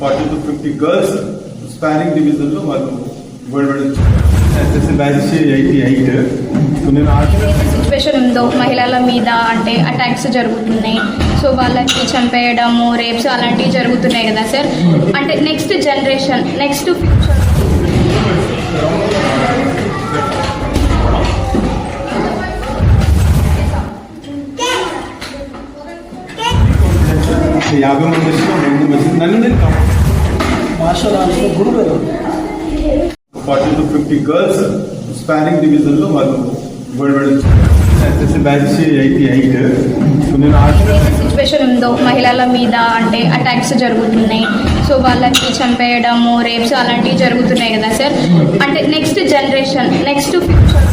Forty to fifty girls sparring డివిజన్లో వాళ్ళు gold medal SSC batch eighty eight నేను article situation ఉందో? మహిళల మీద అంటే అటాక్స్ జరుగుతున్నాయి. సో వాళ్ళకి చంపేయడము రేప్స్ అలాంటివి జరుగుతున్నాయి కదా సార్. అంటే నెక్స్ట్ జనరేషన్ నెక్స్ట్ ఫ్యూచర్ యాభై మంది వచ్చిన రెండు మంది నన్ను నేను మార్షల్ ఆర్ట్స్లో గురువు ఎవరు? Forty to fifty girls sparring డివిజన్లో వాళ్ళు gold batch eighty eight situation ఉందో మహిళల మీద అంటే అటాక్స్ జరుగుతున్నాయి. సో వాళ్ళకి చంపేయడము రేప్స్ అలాంటివి జరుగుతున్నాయి కదా సార్ అంటే నెక్స్ట్ జనరేషన్ నెక్స్ట్ ఫ్యూచర్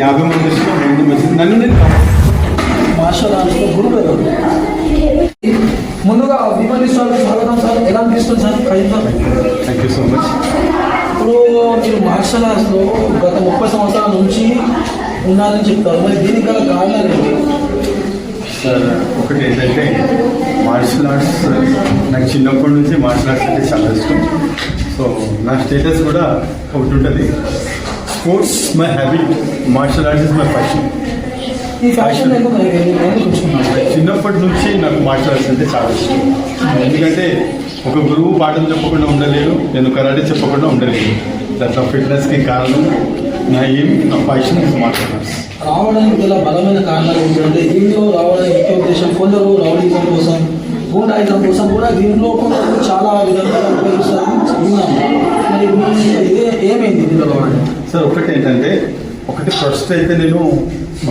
యాభై మంది వచ్చిన రెండు మంది నన్ను నేను మార్షల్ ఆర్ట్స్లో గురువు ముందుగా విమల్ సార్ స్వాగతం సార్. ఎలా అనిపిస్తుంది sir? Kavitha thank you so much ఇప్పుడు మీరు మార్షల్ ఆర్ట్స్లో గత ముప్పై సంవత్సరాల నుంచి ఉన్నారని చెప్తారు. మరి దీనికి గల కారణాలు ఏంటి? సార్ ఒకటి ఏంటంటే మార్షల్ ఆర్ట్స్ నాకు చిన్నప్పటి నుంచి మార్షల్ ఆర్ట్స్ అంటే చాలా ఇష్టం. సో నా స్టేటస్ కూడా ఒకటి ఉంటుంది. Sports my habit martial arts is my fashion చిన్నప్పటి నుంచి నాకు మార్షల్ ఆర్ట్స్ అంటే చాలా ఇష్టం. ఎందుకంటే ఒక గురువు పాఠం చెప్పకుండా ఉండలేను నేను కరాటే చెప్పకుండా ఉండలేను. దాంట్లో ఫిట్నెస్కి కారణం. నా ఏం నా ఫ్యాషన్ ఇస్ మార్షల్ ఆర్ట్స్ రావడానికి గల బలమైన కారణాలు ఏంటంటే దీంట్లో రావడానికి ముఖ్య ఉద్దేశం కొందరు రౌడీజం కోసం గూండాయిజం కోసం కూడా దీంట్లో కూడా చాలా విధంగా ఉపయోగిస్తారని మరి ఇదే ఏమైంది దీంట్లో సార్ ఒకటి ఏంటంటే ఒకటి ఫస్ట్ అయితే నేను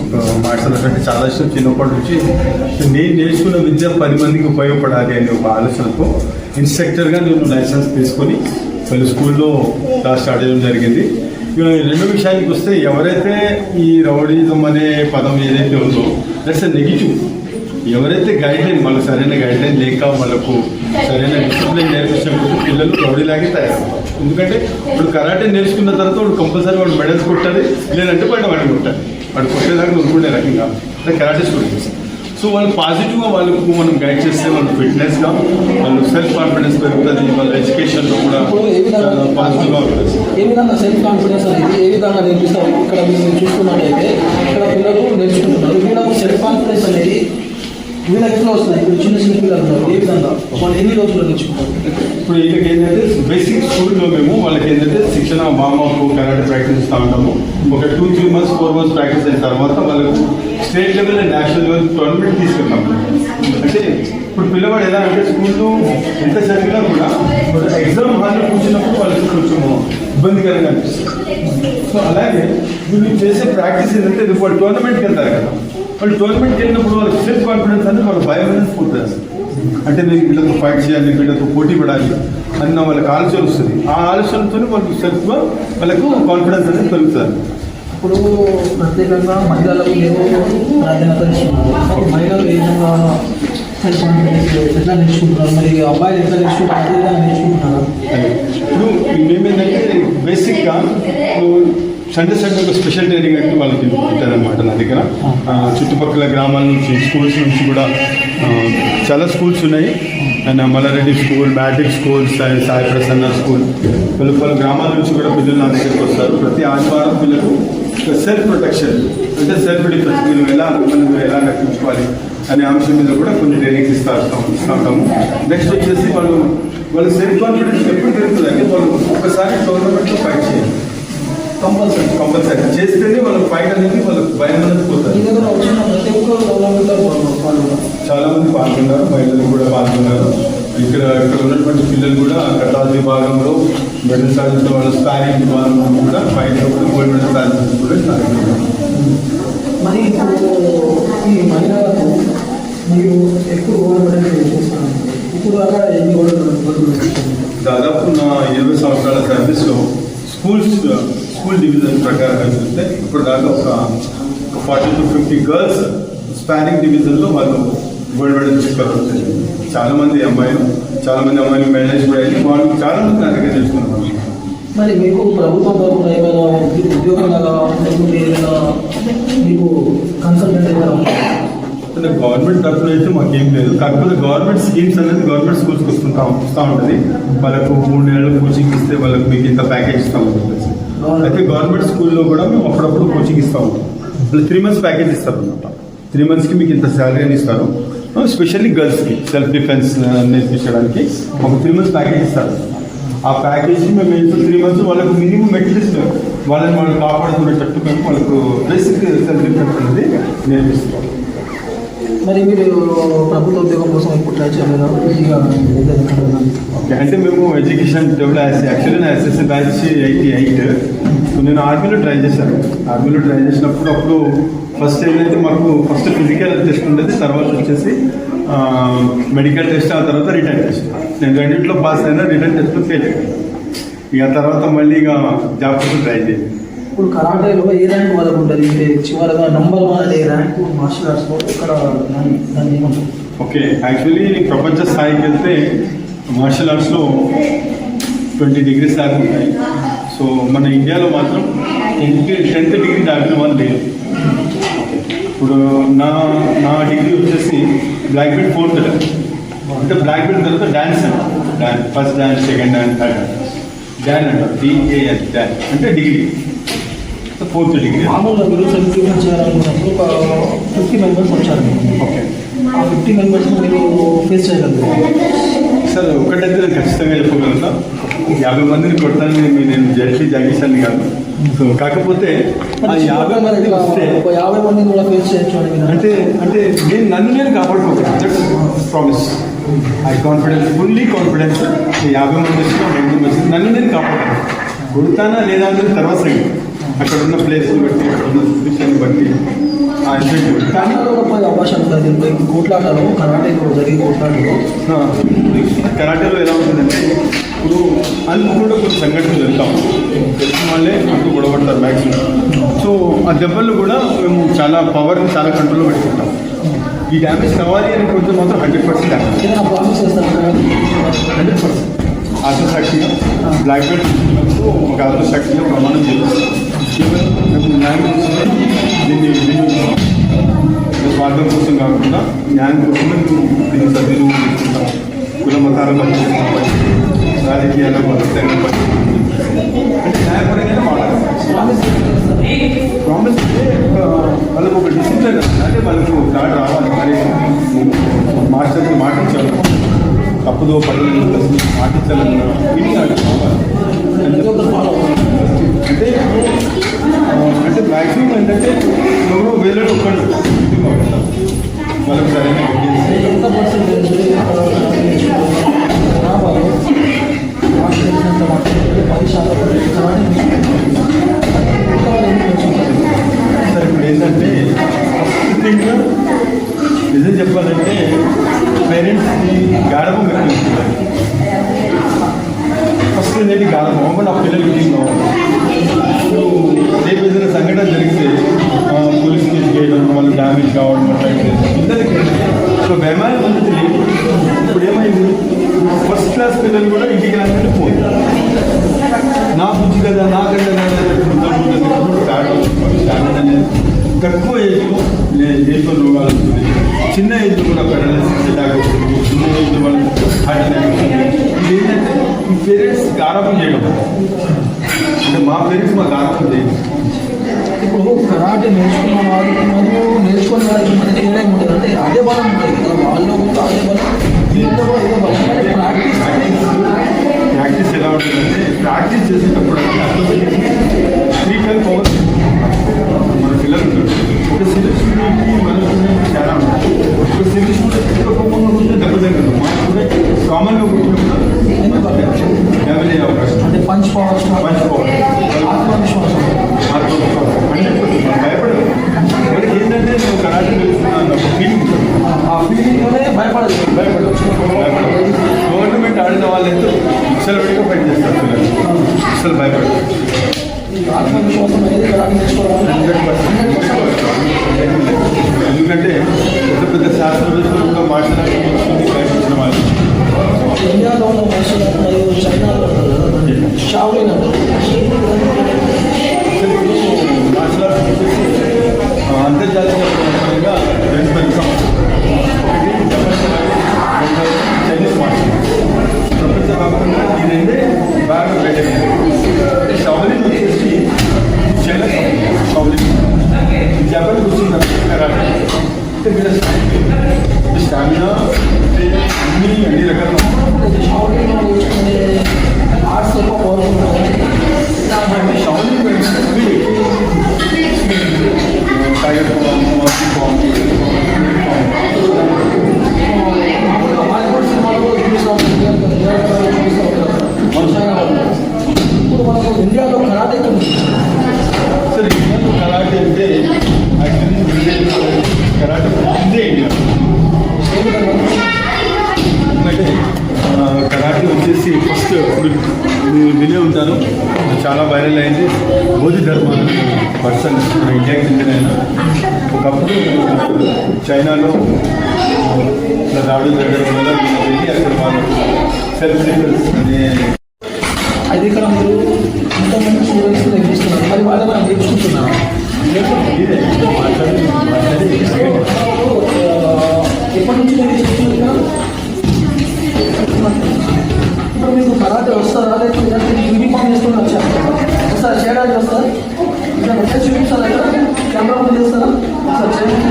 ఒక మార్షల్ అంటే చాలా ఇష్టం చిన్నప్పటి నుంచి. నేను నేర్చుకున్న విద్య పది మందికి ఉపయోగపడాలి అనే ఒక ఆలోచనతో ఇన్స్ట్రక్టర్గా నేను లైసెన్స్ తీసుకొని పలు స్కూల్లో క్లాస్ స్టార్ట్ చేయడం జరిగింది. రెండు రెండో విషయానికి వస్తే ఎవరైతే ఈ రౌడీజం అనే పదం ఏదైతే ఉందో దట్స్ నెగిటివ్ ఎవరైతే గైడ్ లైన్ వాళ్ళకి సరైన గైడ్ లైన్ లేక వాళ్ళకు సరైన డిసిప్లిన్ నేర్పించినప్పుడు పిల్లలు రౌడీలాగే తయారవుతారు. ఎందుకంటే ఇప్పుడు కరాటే నేర్చుకున్న తర్వాత వాడు కంపల్సరీ వాడు మెడల్స్ కొట్టాలి లేదంటే వాడు వాడిని కొట్టాలి. వాడు కొట్టేదాకా అనుకునే రకంగా అంటే కరాటే స్టూడెంట్స్. సో వాళ్ళు పాజిటివ్గా వాళ్ళకు మనం గైడ్ చేస్తే వాళ్ళు ఫిట్నెస్గా వాళ్ళు సెల్ఫ్ కాన్ఫిడెన్స్ పెరుగుతుంది వాళ్ళ ఎడ్యుకేషన్లో కూడా పాజిటివ్గా ఉంటుంది. ఏ విధంగా సెల్ఫ్ కాన్ఫిడెన్స్ అనేది ఏ విధంగా నేర్పిస్తారు? ఇక్కడ మీరు చూసుకున్నట్లయితే ఇక్కడ పిల్లలు నేర్చుకుంటున్నారు. వీళ్ళకు సెల్ఫ్ కాన్ఫిడెన్స్ అనేది వీళ్ళకి ఎట్లా వస్తున్నాయి ఇప్పుడు చిన్న చిన్న పిల్లలు ఉన్నారు. ఏ విధంగా? వాళ్ళు ఎన్ని రోజులు నేర్చుకుంటారు? ఇప్పుడు వీళ్ళకి ఏంటంటే బేసిక్ స్కూల్లో మేము వాళ్ళకి ఏంటంటే శిక్షణ వామప్ కరాటే ప్రాక్టీస్ ఇస్తూ ఉంటాము. ఒక two three months four months practice అయిన తర్వాత వాళ్ళకు state level and national level tournament తీసుకెళ్తాం. అంటే ఇప్పుడు పిల్లవాడు ఎలా అంటే స్కూల్లో ఎంత చదివినా కూడా ఎగ్జామ్ హాల్లో కూర్చున్నప్పుడు వాళ్ళకి కొంచెం ఇబ్బందికరంగా అనిపిస్తుంది. సో అలాగే వీళ్ళు చేసే ప్రాక్టీస్ ఏంటంటే రేపు టోర్నమెంట్కి వెళ్తారు కదా. వాళ్ళు టోర్నమెంట్కి వెళ్ళినప్పుడు వాళ్ళకి సెల్ఫ్ కాన్ఫిడెన్స్ అనేది వాళ్ళ అనేది పోతుంది. అంటే నేను వీళ్ళతో ఫైట్ చేయాలి వీళ్ళతో పోటీ పడాలి అన్న వాళ్ళకి ఆలోచన వస్తుంది. ఆ ఆలోచనతో వాళ్ళకి సెల్ఫ్గా వాళ్ళకు కాన్ఫిడెన్స్ అనేది పెరుగుతుంది. ఇప్పుడు ప్రత్యేకంగా మహిళలకు ప్రాధాన్యత అప్పుడు మహిళలు ఏ విధంగా సెల్ఫ్ కాన్ఫిడెన్స్ ఎట్లా నేర్చుకుంటున్నారు? మరి అబ్బాయిలు ఎట్లా నేర్చుకుంటారు అదే విధంగా నేర్చుకుంటున్నారు? ఇప్పుడు మేమేంటంటే బేసిక్గా సండే సండే ఒక స్పెషల్ ట్రైనింగ్ అంటే వాళ్ళకి ఉంటారనమాట నా దగ్గర. చుట్టుపక్కల గ్రామాల నుంచి స్కూల్స్ నుంచి కూడా చాలా స్కూల్స్ ఉన్నాయి. And Mallareddy school matric school Sai Sai Prasanna school. పలు పలు గ్రామాల నుంచి కూడా పిల్లలు నా దగ్గరికి వస్తారు. ప్రతి ఆదివారం పిల్లలకు సెల్ఫ్ ప్రొటెక్షన్ అంటే సెల్ఫ్ డిఫెన్స్ మీరు ఎలా మనం ఎలా రక్షించుకోవాలి అనే అంశం మీద కూడా కొన్ని ట్రైనింగ్స్ ఇస్తా ఇస్తా ఉంటాము. నెక్స్ట్ వచ్చేసి వాళ్ళు వాళ్ళ సెల్ఫ్ కాన్ఫిడెన్స్ ఎప్పుడు పెరుగుతుంది అంటే వాళ్ళు ఒక్కసారి టోర్నమెంట్లో ఫైట్ చేయాలి కంపల్సరీ కంపల్సరీ. చేస్తేనే వాళ్ళకి ఫైట్ అనేది వాళ్ళకి భయం అనేది పోతుంది. పాల్గొన్నారు చాలా మంది పాల్గొన్నారు మహిళలు కూడా పాల్గొన్నారు. ఇక్కడ ఇక్కడ ఉన్నటువంటి పిల్లలు కూడా కటాస్ విభాగంలో మెడల్ సాధించిన వాళ్ళ స్పారింగ్ విభాగంలో కూడా ఫైట్ కూడా గోల్డ్ మెడల్ సాధించిన కూడా. మరి ఇప్పుడు ఈ మహిళలకు మీరు ఎక్కువ ఇప్పుడు ఎన్ని గవర్నమెంట్ దాదాపు నా ఇరవై సంవత్సరాల సర్వీస్లో స్కూల్స్ స్కూల్ డివిజన్ ప్రకారంగా చూస్తే ఇప్పుడు దాకా ఒక forty to fifty girls sparring డివిజన్లో వాళ్ళు గోల్డ్ మెడల్ తీసుకోవాలి చాలా మంది అమ్మాయిలు చాలా మంది అమ్మాయిలు మెడల్స్ కూడా అయ్యి వాళ్ళు చాలా మంది నా దగ్గర తెలుసుకున్నారు. మరి మీకు ప్రభుత్వం తరఫున ఏమైనా ఉద్య- ఉద్యోగం ఏదైనా మీకు కన్సల్టెంట్ ఏమైనా ఉందా? అంటే గవర్నమెంట్ తరఫున అయితే మాకేం లేదు. కాకపోతే గవర్నమెంట్ స్కీమ్స్ అనేది గవర్నమెంట్ స్కూల్స్కి వస్తుంటా వస్తూ ఉంటుంది. వాళ్ళకు మూడు నెలలు కోచింగ్ ఇస్తే వాళ్ళకి మీకు ఇంత ప్యాకేజ్ చెప్పేసి అయితే గవర్నమెంట్ స్కూల్లో కూడా మేము అప్పుడప్పుడు కోచింగ్ ఇస్తాము. త్రీ మంత్స్ ప్యాకేజ్ ఇస్తారు అనమాట త్రీ మంత్స్కి మీకు ఇంత శాలరీ అని ఇస్తారు. స్పెషల్లీ గర్ల్స్కి సెల్ఫ్ డిఫెన్స్ నేర్పించడానికి ఒక త్రీ మంత్స్ ప్యాకేజ్ ఇస్తారు. ఆ ప్యాకేజ్ మేము ఏంటో త్రీ మంత్స్ వాళ్ళకు మినిమం అట్లీస్ట్ వాళ్ళని వాళ్ళు కాపాడుకునేటట్టు మేము వాళ్ళకు బేసిక్ సెల్ఫ్ డిఫెన్స్ అనేది నేర్పిస్తాం. మరి మీరు ప్రభుత్వ ఉద్యోగం కోసం ఇప్పుడు ట్రై చేయలేదా ఓకే అంటే మేము ఎడ్యుకేషన్ డెవలప్ యాక్చువల్లీ నా SSC batch eighty eight. So నేను ఆర్మీలో ట్రై చేశాను. ఆర్మీలో ట్రై చేసినప్పుడు అప్పుడు ఫస్ట్ ఏంటంటే మాకు ఫస్ట్ ఫిజికల్ టెస్ట్ ఉండేది తర్వాత వచ్చేసి మెడికల్ టెస్ట్ ఆ తర్వాత రిటర్న్ టెస్ట్. నేను రెండింటిలో పాస్ అయినా రిటర్న్ టెస్ట్లో ఫెయిల్ ఇక తర్వాత మళ్ళీ ఇక జాబ్ ట్రై చేయాలి ఇప్పుడు కరాటేలో ఏ ర్యాంక్ వరకు ఉంటుంది? అంటే చివరగా నంబర్ వన్ అనే ర్యాంక్ మార్షల్ ఆర్ట్స్లో ఇక్కడ దాన్ని దాన్ని ఏమంటారు? ఓకే యాక్చువల్లీ ప్రపంచ స్థాయికి వెళ్తే మార్షల్ ఆర్ట్స్లో ట్వంటీ డిగ్రీస్ దాకా ఉంటాయి. సో మన ఇండియాలో మాత్రం టెన్త్ టెన్త్ డిగ్రీ దాటిన వాళ్ళు లేదు ఇప్పుడు నా నా డిగ్రీ వచ్చేసి బ్లాక్ బెల్ట్ ఫోర్త్ అంటే బ్లాక్ బెల్ట్ తర్వాత డ్యాన్స్ అంటారు dans first dans second dans third dans dan అంటారు డిఏఎన్ డ్యాన్ అంటే డిగ్రీ ఫోర్త్ డిగ్రీ మామూలుగా మీరు చేయాలనుకున్నప్పుడు ఒక ఫిఫ్టీ మెంబర్స్ వచ్చారు. ఓకే. ఆ ఫిఫ్టీ మెంబర్స్ని మీరు ఫేస్ చేయగలుగుతారు సార్ ఒకటైతే నేను ఖచ్చితంగా చెప్పగలుగుతా యాభై మందిని కొడతానని నేను- జడ్జి జగదీశాన్ని కాదు. సో కాకపోతే ఆ యాభై మంది వస్తే ఒక యాభై మందిని కూడా ఫేస్ చేయొచ్చు అంటే అంటే నేను నన్ను నేను కాపాడుకోగలను. Promise I confidence fully confidence యాభై మంది వచ్చినా రెండు మంది నన్ను నేను కాపాడతాను కొడతానా లేదా అనేది తర్వాత సంగతి. అక్కడ ఉన్న ప్లేస్ని బట్టి అక్కడ ఉన్న సిచ్యువేషన్ బట్టి కానీ కూడా పోయే అవకాశం ఉంటుంది దీంట్లో కోట్లాటలో కరాటేలో జరిగే కోట్లాటలో కరాటేలో ఎలా ఉంటుందంటే ఇప్పుడు అనుకుంటే కొన్ని సంఘటనలు వెళ్తాం తెలిసిన వాళ్ళే అంటూ గొడవడతారు మ్యాక్సిమం సో ఆ దెబ్బలు కూడా మేము చాలా పవర్ని చాలా కంట్రోల్లో పెట్టుకుంటాం. ఈ డ్యామేజ్ కావాలి అని కొంచెం మాత్రం హండ్రెడ్ పర్సెంట్ హండ్రెడ్ పర్సెంట్ ఆత్మసాక్షిగా బ్లాక్ బెల్ట్ ఒక ఆత్మసాక్షిగా ప్రమాణం చేస్తాం మేము న్యాయం కోసం దీన్ని స్వార్థం కోసం కాకుండా న్యాయం కోసం మేము దీన్ని సద్వినియోగం చేసుకుంటాం. కుల మతాలను పనిచేస్తాం రాజకీయాల్లో భద్రతంగా పనిచేస్తాం అంటే న్యాయపరంగానే మాట్లాడతాం ప్రామిస్ అంటే వాళ్ళకు ఒక డిసిప్లిన్ అంటే వాళ్ళకు థాట్ రావాలి మరి మాస్టర్ని మాటించాలి తప్పుదో పడలేదు మాటించాలన్న ఫీలింగ్ అది అంటే ఆ, అంటే మ్యాక్సిమం ఏంటంటే ఎవరో వేరే ఒక్కళ్ళు వాళ్ళకి సరైన guidance. ఎంత పర్సెంటేజ్ జనాభాలో నాకు తెలిసినంత మటుకు పది శాతం కరాటే మిగతా వాళ్ళు ఎందుకు నేర్చుకుంటారు? సార్ ఇప్పుడు ఏంటంటే ఫస్ట్ థింగ్ నిజం చెప్పాలంటే పేరెంట్స్కి గాఢం కనిపిస్తుంది ఫస్ట్ ఏంటంటే గాఢం అవ్వకుండా ఆ పిల్లలకి ఏం కావాలి ఇప్పుడు రేపు ఏదైనా సంఘటన జరిగితే ఆ, పోలీస్ కేసు చేయడం వాళ్ళు డ్యామేజ్ కావడం అట్లా ఇట్లా. పిల్లలకి సో బెమారి పద్ధతి లేదు ఇప్పుడు ఏమైంది ఫస్ట్ క్లాస్ పిల్లలు కూడా ఇంటికి రాకుండా ఫోన్ నా బుద్ధి కదా నా కదా తక్కువ ఏజ్లో ఏజ్లో రోగాలు వస్తున్నాయి చిన్న ఏజ్లో కూడా పెరాలసిస్ అటాక్ వస్తుంది చిన్న ఏజ్లో వాళ్ళు హార్ట్ అటాక్ వస్తుంది ఇది ఏంటంటే ఈ పేరెంట్స్ గారాపం చేయడం అంటే మా పేరెంట్స్ మాకు గారాపం చేయడం ఇప్పుడు కరాటే నేర్చుకున్న వారికి మరియు నేర్చుకునే వారికి మధ్య తేడా ఉంటుంది అంటే అదే బలం ఉంటుంది కదా వాళ్ళు కూడా అదే బలం దీంట్లో కూడా ఇదే బలం అంటే ప్రాక్టీస్ ప్రాక్టీస్ ఎలా ఉంటుందంటే ప్రాక్టీస్ చేసేటప్పుడు త్రీ టైమ్ పవర్ మన పిల్లలు ఒక సివిల్ స్టూడెంట్కి మన స్టూడెంట్కి చాలా ఉంటుంది ఒక సివిల్ స్టూడెంట్ ఎక్కువ కోపంగా ఉంటే దెబ్బతింటారు మా స్టూడెంట్ కామన్గా డెవలప్ అవకాశం అంటే పంచుకోవచ్చు పంచుకోవచ్చు ఆత్మవిశ్వాసం ఆత్మవిశ్వాసం అంటే భయపడదు ఇక్కడికి ఏంటంటే కరాటే ఆ ఫీలింగ్లోనే భయపడదు భయపడదు. భయపడదు గవర్నమెంట్ ఆడిన వాళ్ళైతే సెలబ్రిటీగా ఫైట్ చేస్తారు అసలు భయపడదు ఆత్మవిశ్వాసం అనేది ఎందుకంటే పెద్ద పెద్ద శాస్త్రవేత్తలు కూడా మాట్లాడాలి naman ang sulat na yun sa naman. Siya awin naman. అంతర్జాతీయ పరంగా రెండు పెద్ద సమస్యలు ఒకటి చైనీస్ మార్కెట్ ప్రపంచవ్యాప్తంగా ఈ రెండే బాగా పెట్టాయి షౌలిన్ వచ్చేసి చైనా షౌలిన్ జపాన్ కూర్చున్న స్టామినా Gracias. వైరల్ అయింది. బోధి ధర్మ పర్సన్ ఇండియాకి చెందిన ఒకప్పుడు చైనాలో జరగడం వల్ల వీళ్ళు అక్కడ వాళ్ళు సెల్ఫ్ డిఫెన్స్ అనే అయితే ఇక్కడ మీరు ఇంతమంది స్టూడెంట్స్ నేర్పిస్తున్నారు మరి వాళ్ళు మనం మాట్లాడి ఎప్పటి నుంచి మీరు నేర్చుకుంటున్నారు ఇప్పుడు మీకు కరాటే వస్తారా? లేకపోతే యూనిఫామ్ వేసుకొని వచ్చారా వస్తారా చేయడానికి వస్తారా ఇంకా వచ్చేసి చూపిస్తారా ఇక్కడ కెమెరా ముందు చేస్తారా ఒకసారి చేయండి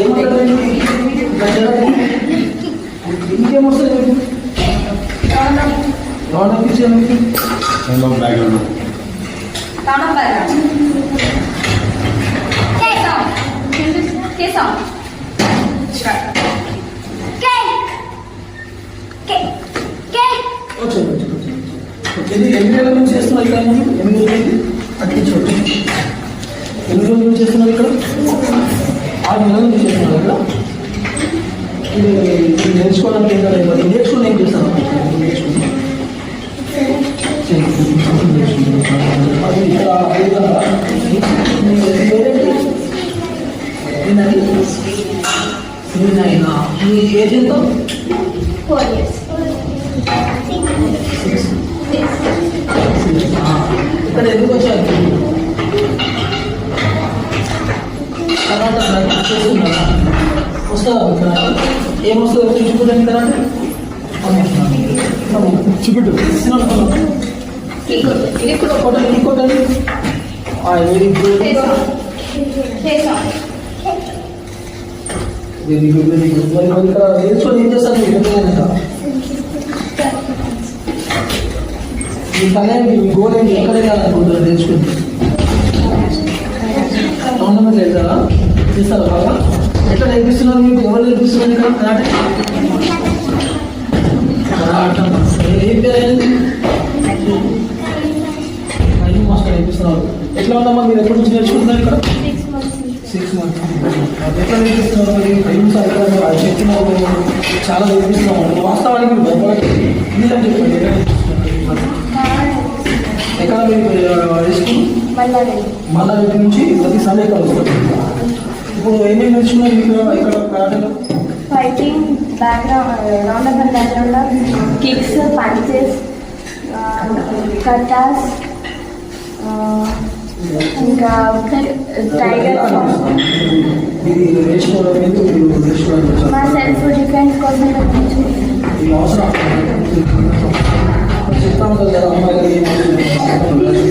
ఏమంటారు ఇంకా చేయడానికి ఇంకేం వస్తుంది మీకు లోన్ ఇప్పించాను మీకు బ్యాక్గ్రౌండ్ వచ్చాను ఎన్ని ఎన్ని రోజుల నుంచి చేస్తున్నారు ఇక్కడ మీరు? ఎన్ని రోజులైంది అయింది అట్టించవచ్చు ఎన్ని రోజుల నుంచి చేస్తున్నారు ఇక్కడ ఆరు నెలల నుంచి చేస్తున్నారు ఇక్కడ ఇది నేర్చుకోవడానికి ఏం ఏంటంటే మరి నేర్చుకుని ఏం చేస్తాను నేర్చుకుంటాను అది ఇక్కడ ఇక్కడ మీ పేరేంటి? ఏంటండి? మీ నాయన మీ ఏజ్ ఎంత ఇక్కడ ఎందుకు వచ్చారు? తర్వాత చేస్తున్నారా? వస్తుందా? ఇక్కడ ఏమొస్తుందో చూపించుకోవడానికి తర్వాత చూపెట్టు ఇది కూడా కొట్టండి ఇది కొట్టండి వెరీ గుడ్ వెరీ గుడ్ మరి ఇక్కడ నేర్చుకొని ఏం చేస్తారు మీ కళ మీ గోల్ ఏంటి ఎక్కడ వెళ్ళాలనుకుంటున్నారు నేర్చుకుంటే టోర్నమెంట్ వెళ్తారా చేస్తారా బాగా ఎట్లా నేర్పిస్తున్నారు మీకు ఎవరు నేర్పిస్తున్నారు ఇక్కడ కరాటే మాస్టర్. ఏం పేరు మాస్టర్ నేర్పిస్తున్నారు ఎట్లా ఉందమ్మా మీరు ఎప్పటి నుంచి నేర్చుకుంటున్నారు ఇక్కడ సిక్స్ మంత్స్ ఎట్లా మరి? చాలా నేర్పిస్తున్నాము వాస్తవానికి భయపడకండి ఎందుకంటే చెప్పండి. ఎక్కడ దగ్గర నుంచి ప్రతి సండే వస్తారు. ఇప్పుడు ఏమేమి నేర్చుకున్నారు మీకు ఇక్కడ కరాటేలో? Fighting background round up background kicks punches katas ఇంకా టైగర్ ఇది నేర్చుకోవడం ఎందుకు మీరు నేర్చుకోవడానికి వచ్చారు? మా సెల్ఫ్ డిఫెన్స్ కోసం ఇది అవసరం చెప్తాము కదా అమ్మాయి గారు ఏం అవసరం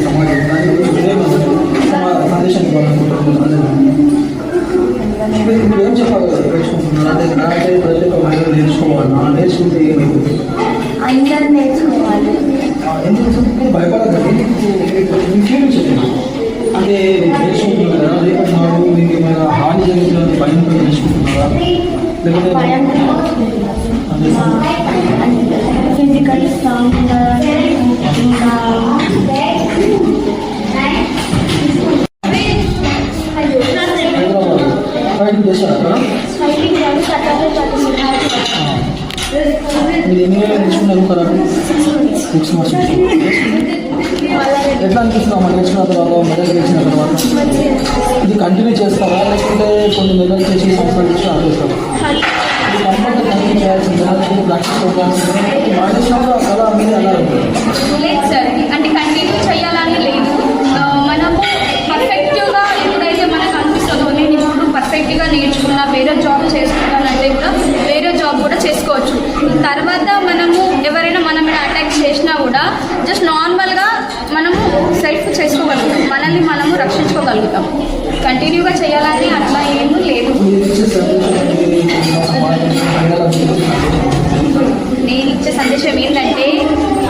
సమాజం దాని గురించి మీరేమంటారు? సమా- సందేశం ఇవ్వాలనుకుంటున్నారు మీరు మీరు ఏం చెప్పాలి కదా నేర్చుకుంటున్నారు అంటే కరాటే ప్రతి ఒక్క మహిళలు నేర్చుకోవాలన్నా నేర్చుకుంటే ఏమైంది అందరు నేర్చుకోవాలి ఎందుకు మీరు భయపడకండి మీకు చూపించండి లేకపోతే భయం అంటే చేస్తారా లేకుంటే కొన్ని మెడల్ చేసి ఆపేస్తారా చేయాల్సిందే ప్రాక్టీస్ మానేసినప్పుడు ఆ కళ అనేది అలా లేదు సార్ అంటే కంటిన్యూ చేయాలని లేదు. మనము పర్ఫెక్ట్గా ఎప్పుడైతే మనకు అనిపిస్తుందో నేను ఇప్పుడు పర్ఫెక్ట్గా నేర్చుకున్నా వేరే జాబ్ చేసుకున్నానంటే కూడా వేరే జాబ్ కూడా చేసుకోవచ్చు. తర్వాత మనము ఎవరైనా మన మీద అటాక్ చేసినా కూడా జస్ట్ నార్మల్గా మనము సెల్ఫ్ చేసుకోగలుగుతాం. మనల్ని మనము రక్షించుకోగలుగుతాం. కంటిన్యూగా చేయాలని అట్లా ఏమీ లేదు. నేను ఇచ్చే సందేశం ఏంటంటే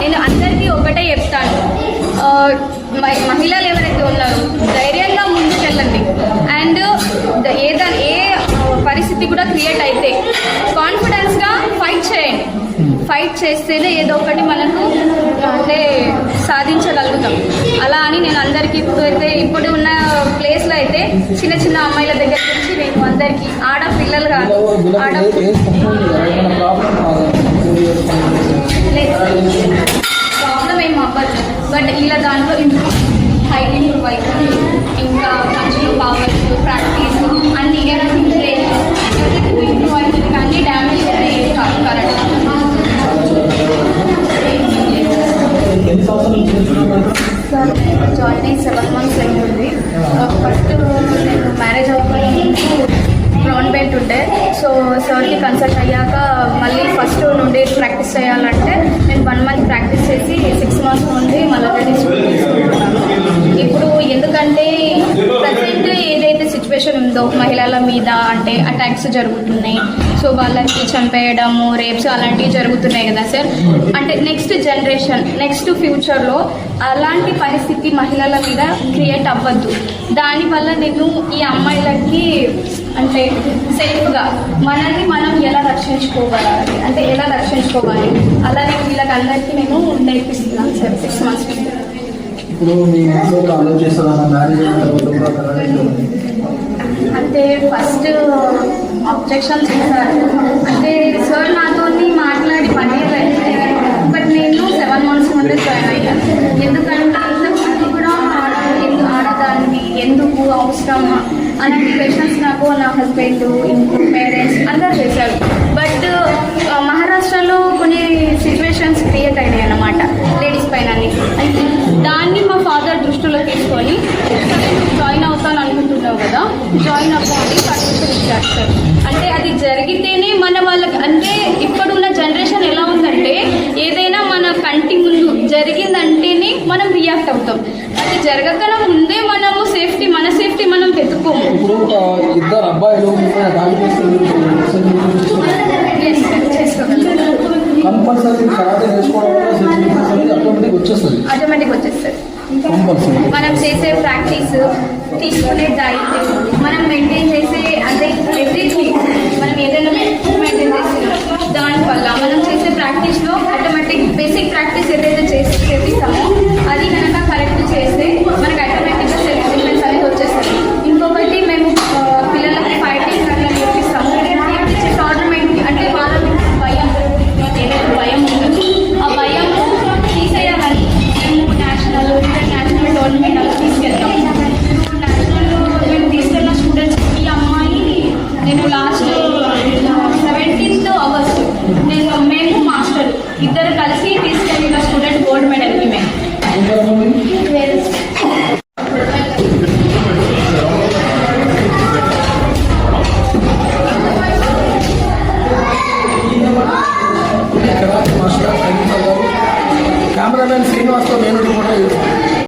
నేను అందరికీ ఒకటే చెప్తాను. మహిళలు ఎవరైతే ఉన్నారో ధైర్యంగా ముందుకెళ్ళండి. అండ్ ఏదా ఏ పరిస్థితి కూడా క్రియేట్ అయితే కాన్ఫిడెన్స్గా ఫైట్ చేయండి. ఫైట్ చేస్తేనే ఏదో ఒకటి మనకు అంటే సాధించగలుగుతాం. అలా అని నేను అందరికీ ఇప్పుడు అయితే ఇప్పుడు ఉన్న ప్లేస్లో అయితే చిన్న చిన్న అమ్మాయిల దగ్గర నుంచి నేను అందరికీ ఆడపిల్లలు కాదు వీళ్ళకి ఆడ ప్రాబ్లం ఏం అవ్వదు. బట్ ఇలా దాంట్లో ఇంప్రూవ్ జరుగుతున్నాయి. సో వాళ్ళకి చంపేయడము రేప్స్ అలాంటివి జరుగుతున్నాయి కదా సార్. అంటే నెక్స్ట్ జనరేషన్ నెక్స్ట్ ఫ్యూచర్లో అలాంటి పరిస్థితి మహిళల మీద క్రియేట్ అవ్వద్దు. దానివల్ల నేను ఈ అమ్మాయిలకి అంటే సేఫ్గా మనల్ని మనం ఎలా రక్షించుకోగలాలి అంటే ఎలా రక్షించుకోవాలి? అలా నేను వీళ్ళకి అందరికీ నేను నేర్పిస్తున్నాను సార్ సిక్స్ మంత్స్ ఇప్పుడు మీ ఇంట్లో మ్యారేజ్? అంటే ఫస్ట్ అబ్జెక్షన్ చేశారు. అంటే సార్ నాతో మాట్లాడి వన్ బట్ నేను సెవెన్ మంత్స్ ముందే జాయిన్ అయ్యాను ఎందుకంటే ఇంతకుముందు కూడా ఆడ ఎందుకు ఆడదాన్ని ఎందుకు అవసరమా అలాంటి క్వశ్చన్స్ నాకు నా హస్బెండ్ ఇంకో పేరెంట్స్ అందరూ చేశారు. బట్ మహారాష్ట్రలో కొన్ని సిచ్యువేషన్స్ క్రియేట్ అయినాయి అన్నమాట లేడీస్ పైన అయితే దాన్ని మా ఫాదర్ దృష్టిలో తీసుకొని జాయిన్ అవుతాను అనుకుంటున్నావు కదా జాయిన్ అవ్వాలి సార్ అంటే అది జరిగితేనే మన వాళ్ళకి అంటే ఇప్పుడున్న జనరేషన్ ఎలా ఉందంటే ఏదైనా మన కంటి ముందు జరిగిందంటేనే మనం రియాక్ట్ అవుతాం. అది జరగకన ముందే మనము సేఫ్టీ మన సేఫ్టీ మనం వెతుక్కోము. ఇప్పుడు ఇద్దరు అబ్బాయిలు కంపల్సరీ కరాటే నేర్చుకోవడం వల్ల ఆటోమేటిక్ వచ్చేస్తుంది. ఆటోమేటిక్ కంపల్సరీ మనం చేసే ప్రాక్టీస్ తీసుకునే డైట్ మనం మెయింటైన్ చేసే అదే ఎవ్రీథింగ్ మనం ఏదైనా మెయింటైన్ చేస్తున్నాం దానివల్ల మనం చేసే ప్రాక్టీస్లో ఆటోమేటిక్ బేసిక్ ప్రాక్టీస్ ఏదైతే చేసి చేపిస్తామో అది కనుక